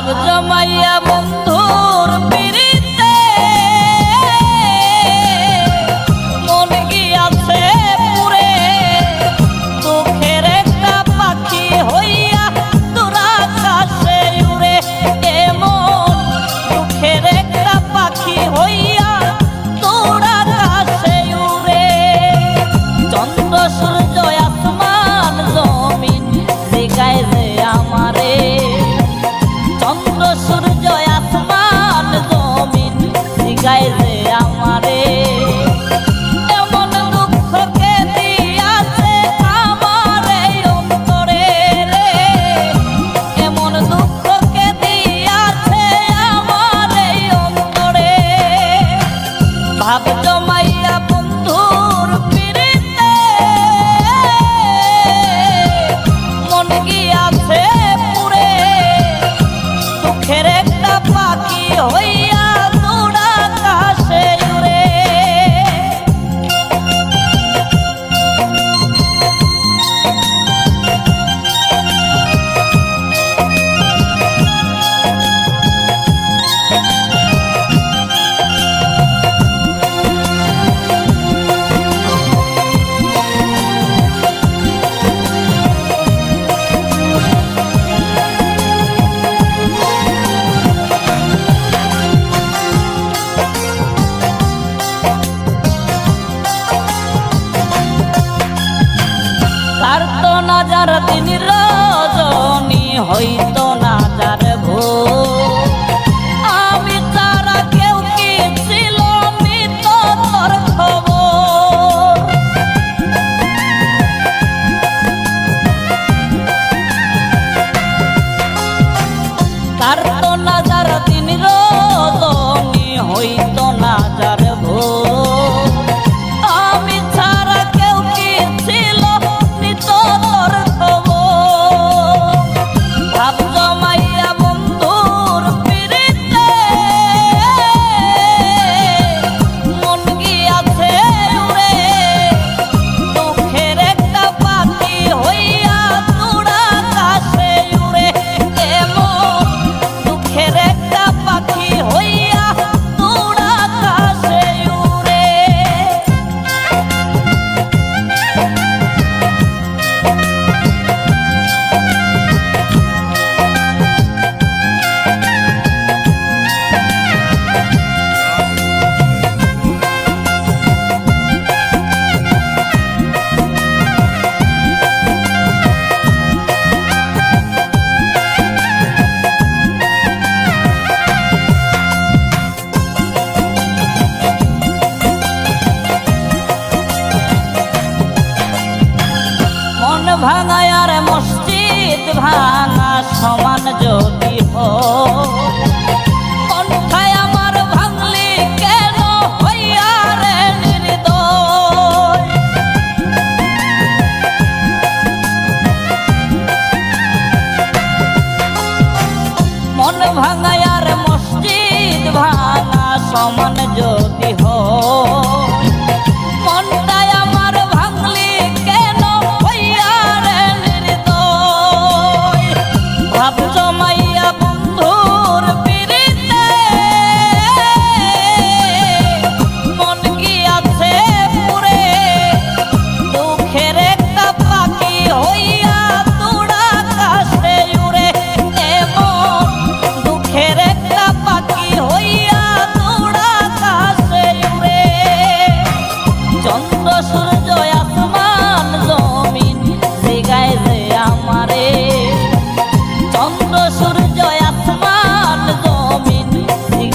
সব জমাইয়া মুখ ছাড়ত না যার দিন রজনী, হইত না যার ভো আমি তারা কেউ কি ছিল মৃত তোর খবর? তার ভাঙায় আর মসজিদ ভাঙা সমান যদি হো আমার আর মসজিদ ভাঙা সমান যদি হয়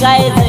guys.